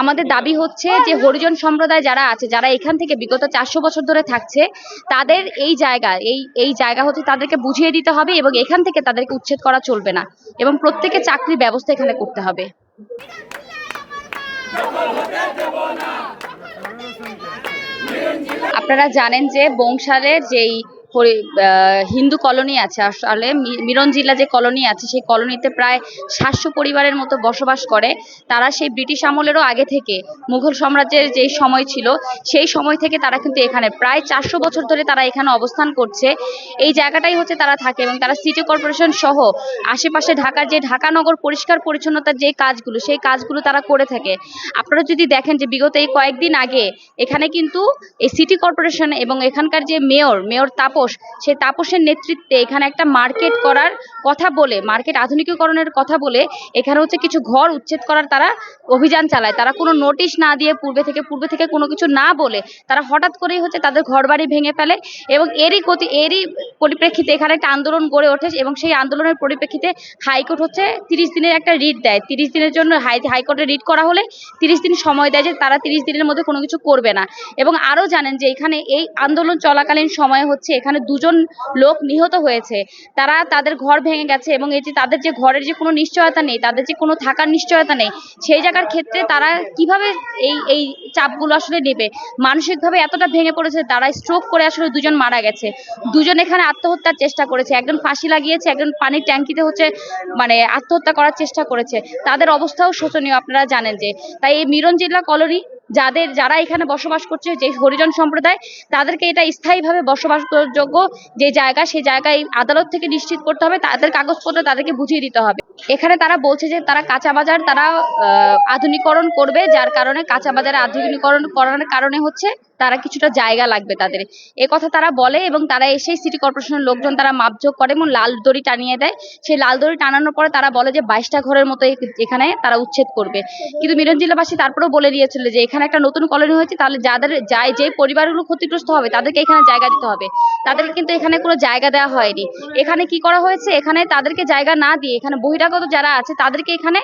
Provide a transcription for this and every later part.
আমাদের দাবি হচ্ছে যে হরিজন সম্প্রদায় যারা আছে, যারা এখান থেকে বিগত চারশো বছর ধরে থাকছে, তাদের এই জায়গা, এই এই জায়গা হচ্ছে তাদেরকে বুঝিয়ে দিতে হবে এবং এখান থেকে তাদেরকে উচ্ছেদ করা চলবে না এবং প্রত্যেকে চাকরির ব্যবস্থা এখানে করতে হবে। আপনারা জানেন যে বংশালের যেই হিন্দু কলোনি আছে। আসলে মিরন জেলা যে কলোনি আছে, সেই কলোনিতে প্রায় সাতশো পরিবারের মতো বসবাস করে। তারা সেই ব্রিটিশ আমলেরও আগে থেকে মুঘল সাম্রাজ্যের যেই সময় ছিল, সেই সময় থেকে তারা কিন্তু এখানে প্রায় চারশো বছর ধরে তারা এখানে অবস্থান করছে। এই জায়গাটাই হচ্ছে তারা থাকে এবং তারা সিটি কর্পোরেশন সহ আশেপাশে ঢাকার যে ঢাকা নগর পরিষ্কার পরিচ্ছন্নতার যে কাজগুলো, সেই কাজগুলো তারা করে থাকে। আপনারা যদি দেখেন যে বিগত এই কয়েকদিন আগে এখানে কিন্তু এই সিটি কর্পোরেশন এবং এখানকার যে মেয়র মেয়র তাপস সেই তাপসের নেতৃত্বে এখানে একটা মার্কেট করার কথা বলে, মার্কেট আধুনিকীকরণের কথা বলে, এখানে হচ্ছে কিছু ঘর উচ্ছেদ করার তারা অভিযান চালায়। তারা কোনো নোটিশ না দিয়ে পূর্বে থেকে পূর্বে থেকে কোনো কিছু না বলে তারা হঠাৎ করেই হচ্ছে তাদের ঘরবাড়ি ভেঙে ফেলে এবং এরই গতি, এরই পরিপ্রেক্ষিতে এখানে একটা আন্দোলন গড়ে ওঠে এবং সেই আন্দোলনের পরিপ্রেক্ষিতে হাইকোর্ট হচ্ছে তিরিশ দিনের একটা রিট দেয়। তিরিশ দিনের জন্য হাই, হাইকোর্টে রিট করা হলে তিরিশ দিন সময় দেয় যে তারা তিরিশ দিনের মধ্যে কোনো কিছু করবে না। এবং আরও জানেন যে এখানে এই আন্দোলন চলাকালীন সময়ে হচ্ছে এখানে দুজন লোক নিহত হয়েছে। তারা তাদের ঘর ভেঙে গেছে এবং এটি তাদের যে ঘরের যে কোনো নিশ্চয়তা নেই, তাদের যে কোনো থাকার নিশ্চয়তা নেই, সেই জায়গার ক্ষেত্রে তারা কীভাবে এই এই চাপগুলো আসলে নেবে? মানসিকভাবে এতটা ভেঙে পড়েছে, তারা স্ট্রোক করে আসলে দুজন মারা গেছে। দুজন এখানে আত্মহত্যার চেষ্টা করেছে। একজন ফাঁসি লাগিয়েছে, একজন পানির ট্যাঙ্কিতে হচ্ছে মানে আত্মহত্যা করার চেষ্টা করেছে। তাদের অবস্থাও শোচনীয়, আপনারা জানেন যে। তাই এই মিরন জেলা কলোনি যাদের, যারা এখানে বসবাস করছে, যে হরিজন সম্প্রদায়, তাদেরকে এটা স্থায়ীভাবে বসবাসযোগ্য যে জায়গা, সেই জায়গায় আদালত থেকে নিশ্চিত করতে হবে, তাদের কাগজপত্র তাদেরকে বুঝিয়ে দিতে হবে। এখানে তারা বলছে যে তারা কাঁচা বাজার তারা আধুনিকরণ করবে, যার কারণে কাঁচা বাজারে আধুনিকরণ করার কারণে হচ্ছে তারা কিছুটা জায়গা লাগবে তাদের। এ কথা তারা বলে এবং তারা এসে সিটি কর্পোরেশনের লোকজন তারা মাপযোগ করে এবং লাল দড়ি টানিয়ে দেয়। সেই লাল দড়ি টানানোর পরে তারা বলে যে বাইশটা ঘরের মতো এখানে তারা উচ্ছেদ করবে। কিন্তু মিরন জেলাবাসী তারপরেও বলে দিয়েছিল যে এখানে একটা নতুন কলোনি হয়েছে, তাহলে যাদের যায় যে পরিবারগুলো ক্ষতিগ্রস্ত হবে তাদেরকে এখানে জায়গা দিতে হবে। তাদেরকে কিন্তু এখানে কোনো জায়গা দেওয়া হয়নি। এখানে কি করা হয়েছে? এখানে তাদেরকে জায়গা না দিয়ে এখানে বহিরাগত যারা আছে, তাদেরকে এখানে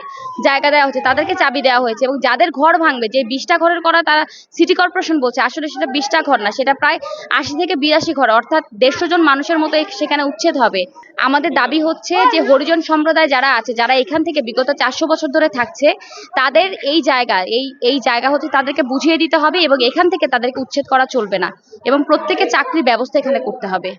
জায়গা দেওয়া হয়েছে, তাদেরকে চাবি দেওয়া হয়েছে এবং যাদের ঘর ভাঙবে, যে বিশটা ঘরের করা তারা সিটি কর্পোরেশন বলছে, আসলে সেটা বিশটা ঘর না, সেটা প্রায় আশি থেকে বিরাশি ঘর, অর্থাৎ দেড়শো জন মানুষের মতো সেখানে উচ্ছেদ হবে। আমাদের দাবি হচ্ছে যে হরিজন সম্প্রদায় যারা আছে, যারা এখান থেকে বিগত চারশো বছর ধরে থাকছে, তাদের এই জায়গা, এই এই জায়গা হচ্ছে তাদেরকে বুঝিয়ে দিতে হবে এবং এখান থেকে তাদেরকে উচ্ছেদ করা চলবে না এবং প্রত্যেকে চাকরির ব্যবস্থা এখানে করতে হবে।